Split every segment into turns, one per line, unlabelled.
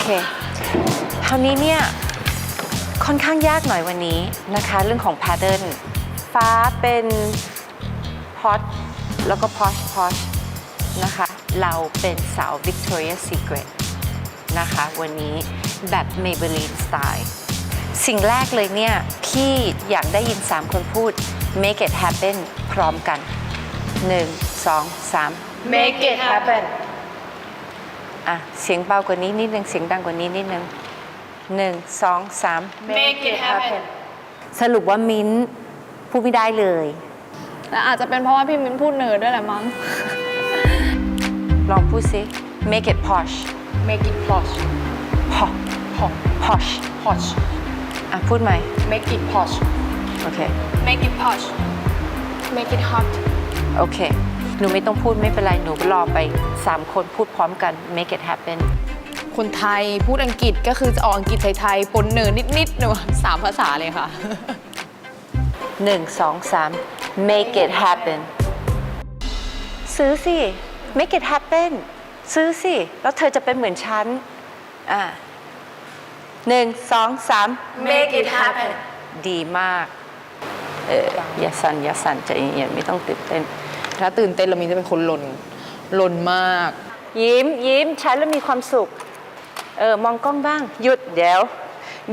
เคคราวนี้เนี่ยค่อนข้างยากหน่อยวันนี้นะคะ เรื่องของ pattern ฟ้าเป็น hot แล้วก็ posh posh นะคะ เราเป็นสาว Victoria's Secret นะคะ วันนี้แบบ Maybelline Style สิ่งแรกเลยเนี่ย พี่อยากได้ยิน 3 คนพูด make it happen พร้อมกัน 1 2 3
Make it happen
อะ เสียงเบากว่านี้นิดนึง เสียงดังกว่านี้นิดนึงหนึ่งสองสาม
Make it happen
สรุปว่ามิ้นท์พูดไม่ได้เลย
และอาจจะเป็นเพราะว่าพี่มิ้นพูดเนิร์ดด้วยแหละมั้ง
ลองพูดสิ make it posh
Make it posh
posh
posh
posh
posh
อะ พูดไหม
Make it posh
โอเค
Make it posh
Make it hot
โอเคห นูไม่ต้องพูดไม่เป็นไรหนูรอไป 3 คนพูดพร้อมกัน make it happen
คนไทยพูดอังกฤษก็คือจะออกอังกฤษไทยๆปนเนิร์ดนิดๆหนูสามภาษาเลยค่ะ
1 2 3 make it happen ซื้อสิ make it happen ซื้อสิ แล้วเธอจะเป็นเหมือนฉัน อ่าหนึ่งสองสาม
Make it happen
ดีมาก เอออย่าสั่นอย่าสั่นใจเย็นๆไม่ต้องตื่นเต้น
ถ้าตื่นเต้นเรามีจะเป็นคนลนลนมาก
ยิ้มยิ้มใช้แล้วมีความสุข เออ มองกล้องบ้าง หยุดเดี๋ยว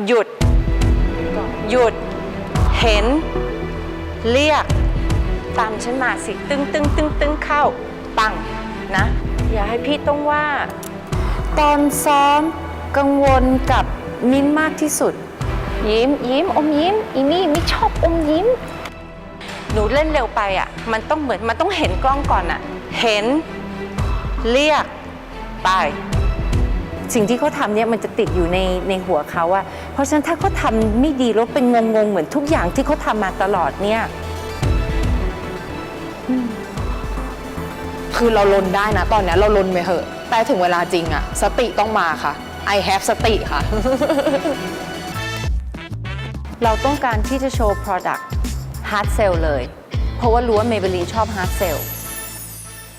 หยุด หยุด เห็น เรียก ตามฉันมาสิ ตึงตึงตึงตึงเข้า ปัง นะ อย่าให้พี่ต้องว่า ตอนซ้อมกังวลกับมิ้นมากที่สุด ยิ้มยิ้มอมยิ้มอีนี่ไม่ชอบอมยิ้ม หนูเล่นเร็วไปอะ มันต้องเหมือนมันต้องเห็นกล้องก่อนอะ เห็นเรียกไปสิ่งที่เขาทำเนี่ยมันจะติดอยู่ในในหัวเขาอะเพราะฉะนั้นถ้าเขาทำไม่ดีแล้วเป็นงงๆเหมือนทุกอย่างที่เขาทำมาตลอดเนี่ย
คือเราลนได้นะ ตอนเนี้ยเราลนไปเหอะ แต่ถึงเวลาจริงอะสติต้องมาค่ะ I have สติค่ะ
เราต้องการที่จะโชว์ product hard sell เลย เพราะว่ารู้ว่า Maybelline ชอบ hard sell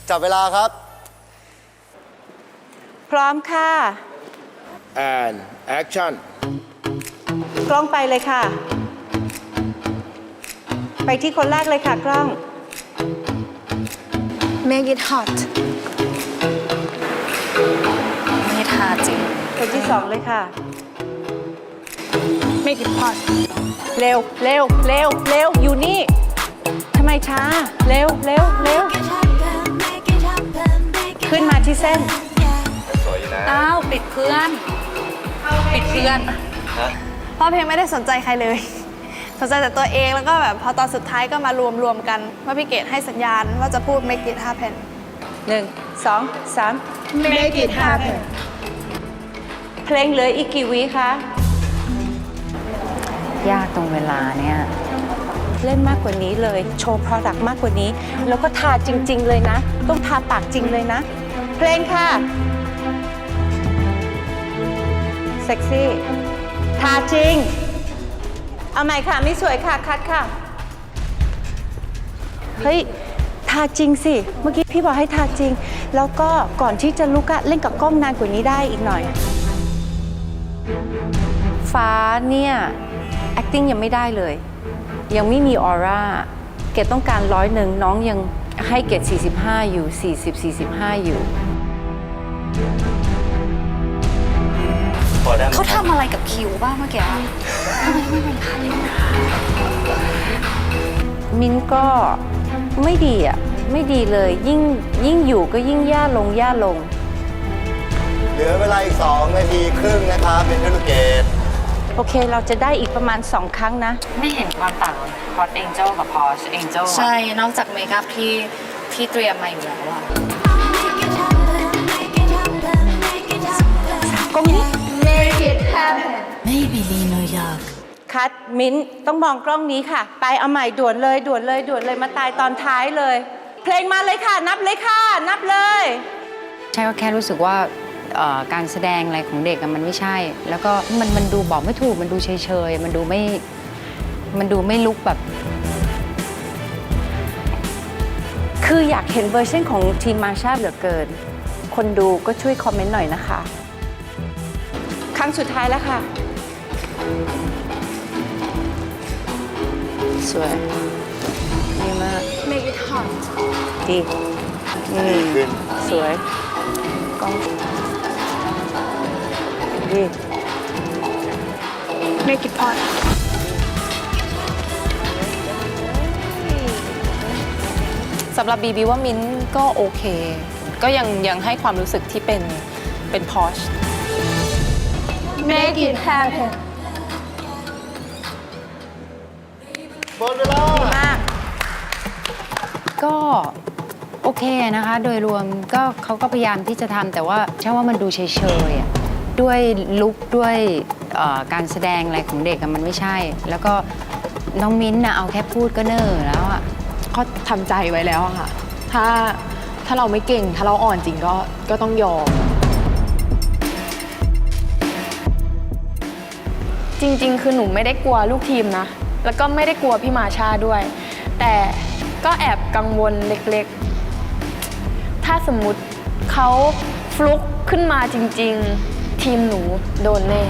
จับเวลาครับ
พร้อมค่ะ
and action
กล้องไปเลยค่ะ ไปที่คนแรกเลยค่ะกล้อง
Make it hot ไม่ทาจริง
คนที่สองเลยค่ะ
Make it posh
เร็วเร็วเร็วเร็วอยู่นี่ทำไมช้า เร็วเร็วเร็วขึ้นมาที่เส้น
อ้าวปิดเพื่อน ปิดเพื่อน
เพราะเพลงไม่ได้สนใจใครเลย สนใจแต่ตัวเองแล้วก็แบบพอตอนสุดท้ายก็มารวมรวมๆกัน ว่าพี่เกดให้สัญญาณว่าจะพูด make it happen
หนึ่งสองสาม
Make it happen
เพลงเหลืออีกกี่วิคะ
ยากตรงเวลาเนี่ย
เล่นมากกว่านี้เลยโชว์ Product มากกว่านี้ แล้วก็ทาจริง ๆ เลยนะ ต้องทาปากจริงเลยนะ เพลงค่ะเซ็กซี่ทาจริง เอาใหม่ค่ะ ไม่สวยค่ะ คัดค่ะ เฮ้ย ทาจริงสิ เมื่อกี้พี่บอกให้ทาจริง แล้วก็ก่อนที่จะลุกอะเล่นกับกล้องนานกว่านี้ได้อีกหน่อย ฟ้าเนี่ย acting ยังไม่ได้เลย ยังไม่มีออร่าเกดต้องการร้อยหนึ่งน้องยังให้เกด45 อยู่ 40 45 อยู่
เขาทำอะไรกับคิวบ้างเมื่อกี้ทำไมไม่เป็นพัน
มิ้นท์ก็ไม่ดีอะ ไม่ดีเลย ยิ่งยิ่งอยู่ก็ยิ่งย่าลงย่าลง
เหลือเวลาอีก 2 นาทีครึ่งนะครับเป็นเทลูกเกต
โอเคเราจะได้อีกประมาณ 2 ครั้งนะ
ไม่เห็นความต่างพอ t เองเจ l กับพอ s เองเจ l ใช่ นอกจากเมคอัพที่ที่เตรียมมาอยู่แล้วอะ
กล้องนี้
Maybelline New York
คัดมิ้นท์ต้องมองกล้องนี้ค่ะ ไปเอาใหม่ด่วนเลยด่วนเลยด่วนเลยมาตายตอนท้ายเลย เพลงมาเลยค่ะ นับเลยค่ะ นับเลย
ใช่ก็แค่รู้สึกว่า เอ่อการแสดงอะไรของเด็กอะมันไม่ใช่ แล้วก็มันมันดูบอกไม่ถูกมันดูเฉยๆมันดูไม่มันดูไม่ลุกแบบ
คืออยากเห็นเวอร์ชันของทีมมาชาเหลือเกิน คนดูก็ช่วยคอมเมนต์หน่อยนะคะ ครั้งสุดท้ายแล้วค่ะ สวยดีมาก
make it hot
ดี อืม
ขึ้น
สวยกล้อง ดี
make it hot
สำหรับบีบีว่ามิ้นท์ก็โอเค ก็ยังยังให้ความรู้สึกที่เป็นเป็นพอช
make it happen
หมดเวลา
ก็โอเคนะคะ โดยรวมก็เขาก็พยายามที่จะทำแต่ว่าใช่ว่ามันดูเฉยๆอะ ด้วยลุคด้วยเอ่อการแสดงอะไรของเด็กอะมันไม่ใช่ แล้วก็น้องมิ้นท์นะเอาแค่พูดก็เนอร์แล้วอะ
เขาทำใจไว้แล้วอะค่ะ ถ้าถ้าเราไม่เก่ง ถ้าเราอ่อนจริงก็ก็ต้องยอม
จริง ๆ คือหนูไม่ได้กลัวลูกทีมนะ แล้วก็ไม่ได้กลัวพี่มาชาด้วย แต่ก็แอบกังวลเล็กๆ ถ้าสมมุติเขาฟลุกขึ้นมาจริง ๆ ทีมหนูโดนแน่